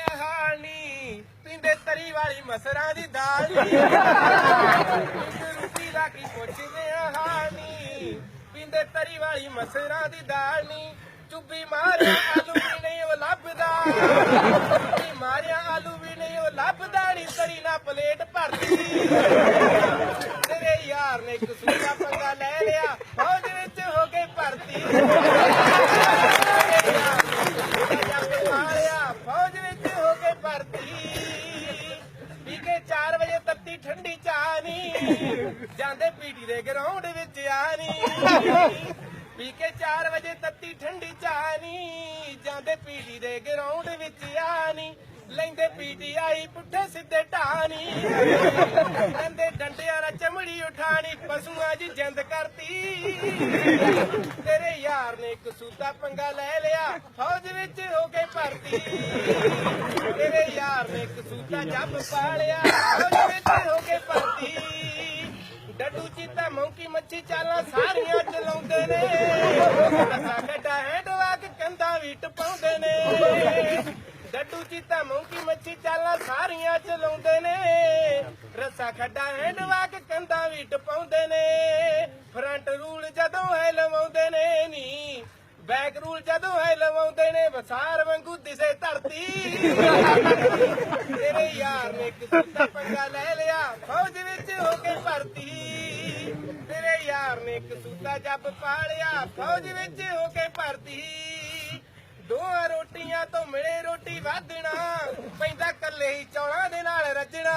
ਸੋਚਿਆ ਹਾਲ ਨੀ? ਪਿੰਡੇ ਤਰੀ ਵਾਲੀ ਮਸਰਾਂ ਦੀ ਦਾਲ ਨੀ। ਰੋਟੀ ਦਾ ਕੀ ਪੁੱਛਦੇ ਆ ਹਾਲ ਨੀ? ਪਿੰਡੇ ਤਰੀ ਵਾਲੀ ਮਸਰਾਂ ਦੀ ਦਾਲ ਨੀ। ਜਾਂਦੇ ਪੀਟੀ ਦੇ ਗਰਾਊਂਡ ਵਿੱਚ ਆ ਪੀ ਕੇ 4 ਵਜੇ ਤੱਤੀ ਠੰਡੀ ਚਾਹ ਜਾਂਦੇ ਪੀਟੀ ਦੇ ਗਰਾਊਂਡ ਵਿੱਚ ਆ ਨੀ ਲੈਂਦੇ ਪੀਟੀਆਈ ਪੁੱਠੇ ਸਿੱਧੇ ਢਾਣੀ। ਲੈਂਦੇ ਡੰਡਿਆਂ ਨਾਲ ਚਮੜੀ ਉਠਾਣੀ, ਪਸ਼ੂਆਂ ਦੀ ਜਿੰਦ ਕਰਤੀ। ਤੇਰੇ ਯਾਰ ਨੇ ਕਸੂਤਾ ਪੰਗਾ ਲੈ ਲਿਆ, ਫੌਜ ਵਿੱਚ ਹੋ ਕੇ ਭਰਤੀ। ਤੇਰੇ ਯਾਰ ਨੇ ਕਸੂਤਾ ਸੂਤਾ ਜੱਬ ਪਾ ਲਿਆ, ਫੌਜ ਵਿੱਚ ਹੋ ਕੇ ਭਰਤੀ ਡੱਡੂ ਮੌਂਕੀ ਮੱਛੀ ਚਾਲਾਂ ਸਾਰੀਆਂ ਚਲਾਉਂਦੇ ਨੇ। ਰਸਾ ਕੱਟਾ ਹੈਂਡਵਾਕ ਕੰਧਾਂ ਵੀ ਟਪਾਉਂਦੇ ਨੇ। ਡੱਡੂ ਚੀਤਾ ਮੌਂਕੀ ਮੱਛੀ ਚਾਲਾਂ ਸਾਰੀਆਂ ਚਲਾਉਂਦੇ ਨੇ। ਰਸਾ ਖੱਡਾ ਹੈਂਡਵਾਕ ਕੰਧਾਂ ਵੀ ਟਪਾਉਂਦੇ ਨੇ। ਫਰੰਟ ਰੂਲ ਜਦੋਂ ਹੈ ਲਵਾਉਂਦੇ ਨੇ ਨੀ, ਬੈਕ ਰੂਲ ਜਦੋਂ ਹੈ ਲਵਾਉਂਦੇ ਨੇ, ਵਸਾਰ ਵਾਂਗੂ ਦਿਸੇ ਧਰਤੀ। ਤੇਰੇ ਯਾਰ ਨੇ ਇੱਕ ਪੰਗਾ ਲੈ ਲਿਆ, ਫੌਜ ਵਿੱਚ ਹੋ ਕੇ ਭਰਤੀ। ਤੇਰੇ ਨੇ ਇੱਕ ਜੱਬ ਪਾਲਿਆ, ਫੌਜ ਵਿੱਚ ਹੋ ਕੇ ਭਰਤੀ। ਦੋਹਾਂ ਰੋਟੀਆਂ ਤੋਂ ਮਿਲੇ ਰੋਟੀ ਵਾਧਣਾ ਪੈਂਦਾ ਕੱਲੇ ਹੀ ਚੌਲਾਂ ਦੇ ਨਾਲ ਰੱਜਣਾ।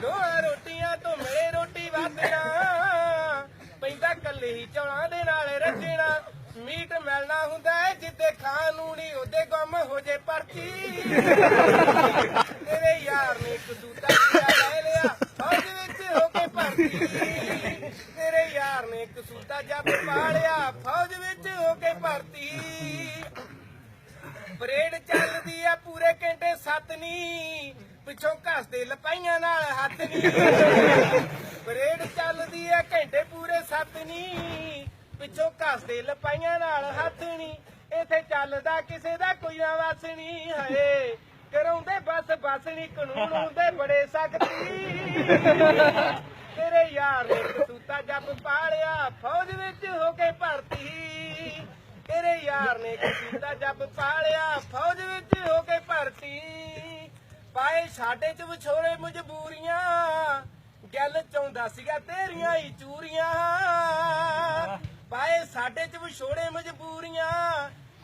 ਦੋਹਾਂ ਰੋਟੀਆਂ ਤੋਂ ਮਿਲੇ ਰੋਟੀ ਵਾਧਣਾ ਪੈਂਦਾ ਕੱਲੇ ਹੀ ਚੌਲਾਂ ਦੇ ਨਾਲ ਰੱਜਣਾ। ਮੀਟ ਮਿਲਣਾ ਹੁੰਦਾ ਹੈ ਜਿੱਦੇ ਖਾਣ ਨੂੰ ਨਹੀਂ, ਉਹਦੇ ਗੁੰਮ ਹੋ ਜੇ ਪਰਚੀ ਤੇਰੇ ਯਾਰ ਨੇ ਇੱਕ ਸੂਤਾ ਜਿਹਾ ਲੈ ਲਿਆ ਫੌਜ ਵਿੱਚ ਹੋ ਕੇ ਭਰਤੀ ਤੇਰੇ ਯਾਰ ਨੇ ਇੱਕ ਸੂਤਾ ਜੱਬ ਪਾ ਲਿਆ ਫੌਜ ਵਿੱਚ ਹੋ ਕੇ ਭਰਤੀ। ਪਰੇਡ ਚੱਲਦੀ ਆ ਪੂਰੇ ਘੰਟੇ ਸੱਤ ਨੀ, ਪਿੱਛੋਂ ਘਸਦੇ ਲਪਾਈਆਂ ਨਾਲ ਹੱਥ ਨੀ। ਪਰੇਡ ਚੱਲਦੀ ਆ ਘੰਟੇ ਪੂਰੇ ਸੱਤ ਨੀ, ਪਿੱਛੋਂ ਘਸਦੇ ਲਪਾਈਆਂ ਨਾਲ ਹੱਥ ਨੀ। ਇੱਥੇ ਚੱਲਦਾ ਕਿਸੇ ਦਾ ਕੋਈ ਨਾ ਵਸ ਨੀ, ਹਏ। ਕਰਾਉਂਦੇ ਬਸ ਬਸ ਨੀ, ਕਾਨੂੰਨ ਹੁੰਦੇ ਬੜੇ ਸਖਤੀ ਤੇਰੇ ਯਾਰ ਨੇ ਕਸੂਤਾ ਜੱਬ ਫੌਜ ਵਿੱਚ ਹੋ ਕੇ ਭਰਤੀ। ਤੇਰੇ ਯਾਰ ਨੇ ਕਸੂਤਾ ਜੱਬ ਪਾਲਿਆ, ਫੌਜ ਵਿੱਚ ਹੋ ਕੇ ਭਰਤੀ। ਪਾਏ ਸਾਡੇ ਚ ਵਿਛੋੜੇ ਮਜਬੂਰੀਆਂ, ਗੱਲ ਚਾਹੁੰਦਾ ਸੀਗਾ ਤੇਰੀਆਂ ਹੀ ਚੂਰੀਆਂ। ਪਾਏ ਸਾਡੇ ਚ ਵਿਛੋੜੇ ਮਜਬੂਰੀਆਂ,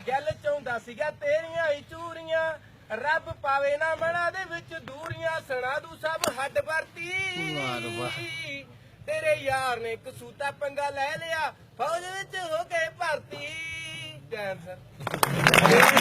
ਗੱਲ ਚਾਹੁੰਦਾ ਸੀਗਾ ਤੇਰੀਆਂ ਹੀ ਚੂਰੀਆਂ। ਰੱਬ ਪਾਵੇ ਨਾ ਮਣਾ ਦੇ ਵਿੱਚ ਦੂਰੀਆਂ, ਸੁਣਾ ਦੂ ਸਭ ਹੱਡ ਵਰਤੀ। ਤੇਰੇ ਯਾਰ ਨੇ ਕਸੂਤਾ ਪੰਗਾ ਲੈ ਲਿਆ ਫੌਜ ਵਿੱਚ ਹੋ ਕੇ ਭਰਤੀ। ਜੈ